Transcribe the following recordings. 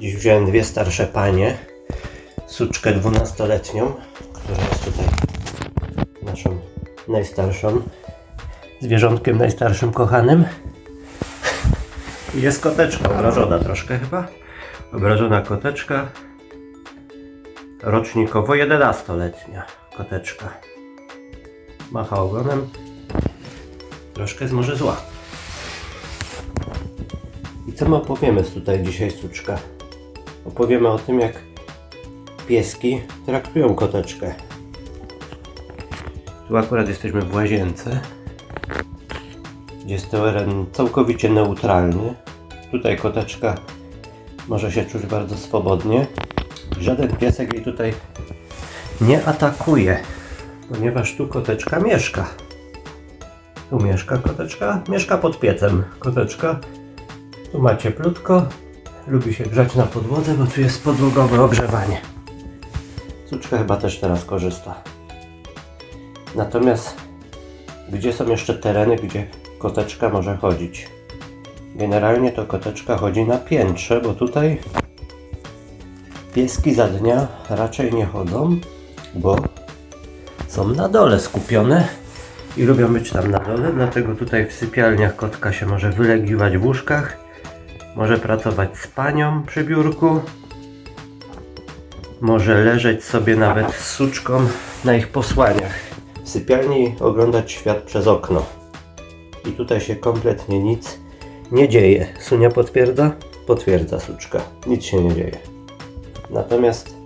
Dziś wziąłem dwie starsze panie. Suczkę dwunastoletnią, która jest tutaj naszą najstarszą zwierzątkiem najstarszym kochanym. Jest koteczka, obrażona troszkę chyba. Obrażona koteczka. Rocznikowo 11-letnia koteczka. Macha ogonem. Troszkę jest może zła. I co my opowiemy tutaj dzisiaj, suczka? Opowiemy o tym, jak pieski traktują koteczkę. Tu akurat jesteśmy w łazience, gdzie jest teren całkowicie neutralny. Tutaj koteczka może się czuć bardzo swobodnie. Żaden piesek jej tutaj nie atakuje, ponieważ tu koteczka mieszka. Tu mieszka koteczka, mieszka pod piecem koteczka. Tu ma cieplutko, lubi się grzać na podłodze, bo tu jest podłogowe ogrzewanie. Suczka chyba też teraz korzysta. Natomiast gdzie są jeszcze tereny, gdzie koteczka może chodzić? Generalnie to koteczka chodzi na piętrze, bo tutaj pieski za dnia raczej nie chodzą, bo są na dole skupione i lubią być tam na dole, dlatego tutaj w sypialniach kotka się może wylegiwać w łóżkach, może pracować z panią przy biurku, może leżeć sobie nawet z suczką na ich posłaniach. W sypialni oglądać świat przez okno. I tutaj się kompletnie nic nie dzieje. Sunia potwierdza? Potwierdza suczka. Nic się nie dzieje. Natomiast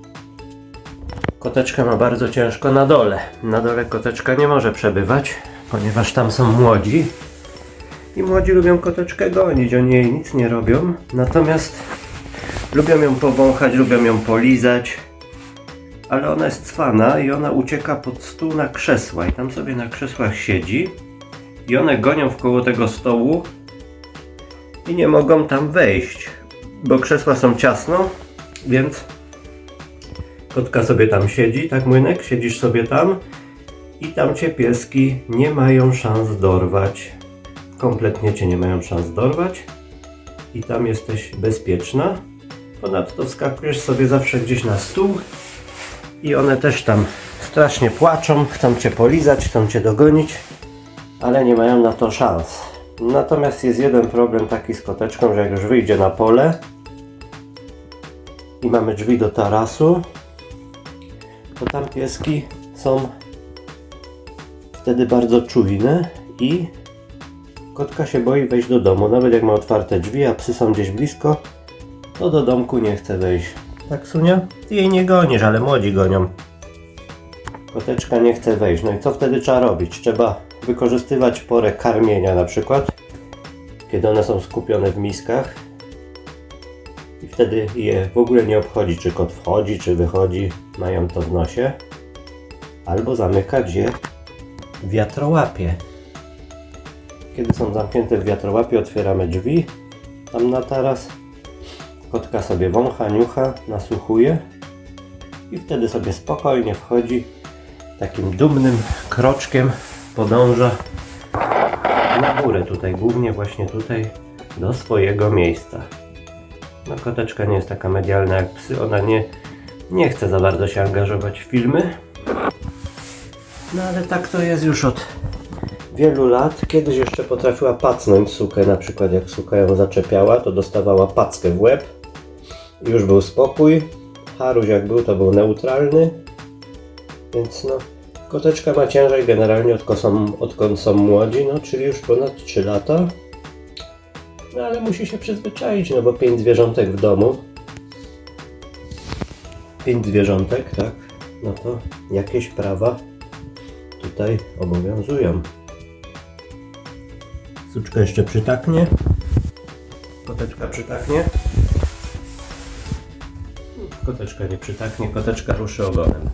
koteczka ma bardzo ciężko na dole. Na dole koteczka nie może przebywać, ponieważ tam są młodzi. I młodzi lubią koteczkę gonić, oni jej nic nie robią. Natomiast lubią ją powąchać, lubią ją polizać. Ale ona jest cwana i ona ucieka pod stół na krzesła i tam sobie na krzesłach siedzi. I one gonią w koło tego stołu i nie mogą tam wejść, bo krzesła są ciasno, więc kotka sobie tam siedzi, tak młynek, siedzisz sobie tam i tam cię pieski nie mają szans dorwać. Kompletnie cię nie mają szans dorwać i tam jesteś bezpieczna. Ponadto skakujesz sobie zawsze gdzieś na stół i one też tam strasznie płaczą, chcą cię polizać, chcą cię dogonić, ale nie mają na to szans. Natomiast jest jeden problem taki z koteczką, że jak już wyjdzie na pole i mamy drzwi do tarasu, to tam pieski są wtedy bardzo czujne i kotka się boi wejść do domu. Nawet jak ma otwarte drzwi, a psy są gdzieś blisko, to do domku nie chce wejść. Tak, Sunia? Ty jej nie gonisz, ale młodzi gonią. Koteczka nie chce wejść. No i co wtedy trzeba robić? Trzeba wykorzystywać porę karmienia na przykład, kiedy one są skupione w miskach. I wtedy je w ogóle nie obchodzi, czy kot wchodzi, czy wychodzi, mają to w nosie. Albo zamykać je wiatrołapie. Kiedy są zamknięte w wiatrołapie, otwieramy drzwi tam na taras. Kotka sobie wącha, niucha, nasłuchuje i wtedy sobie spokojnie wchodzi takim dumnym kroczkiem podąża na górę tutaj, głównie właśnie tutaj do swojego miejsca. No koteczka nie jest taka medialna jak psy, ona nie, nie chce za bardzo się angażować w filmy. No ale tak to jest już od wielu lat. Kiedyś jeszcze potrafiła pacnąć sukę, na przykład jak suka ją zaczepiała, to dostawała packę w łeb. Już był spokój. Haruś jak był, to był neutralny. Więc no, koteczka ma ciężej generalnie odkąd są, odkąd są młodzi, no czyli już ponad 3 lata. No ale musi się przyzwyczaić, no bo 5 zwierzątek w domu. 5 zwierzątek, tak? No to jakieś prawa tutaj obowiązują. Suczka jeszcze przytaknie. Koteczka przytaknie. Koteczka nie przytaknie, koteczka ruszy ogonem.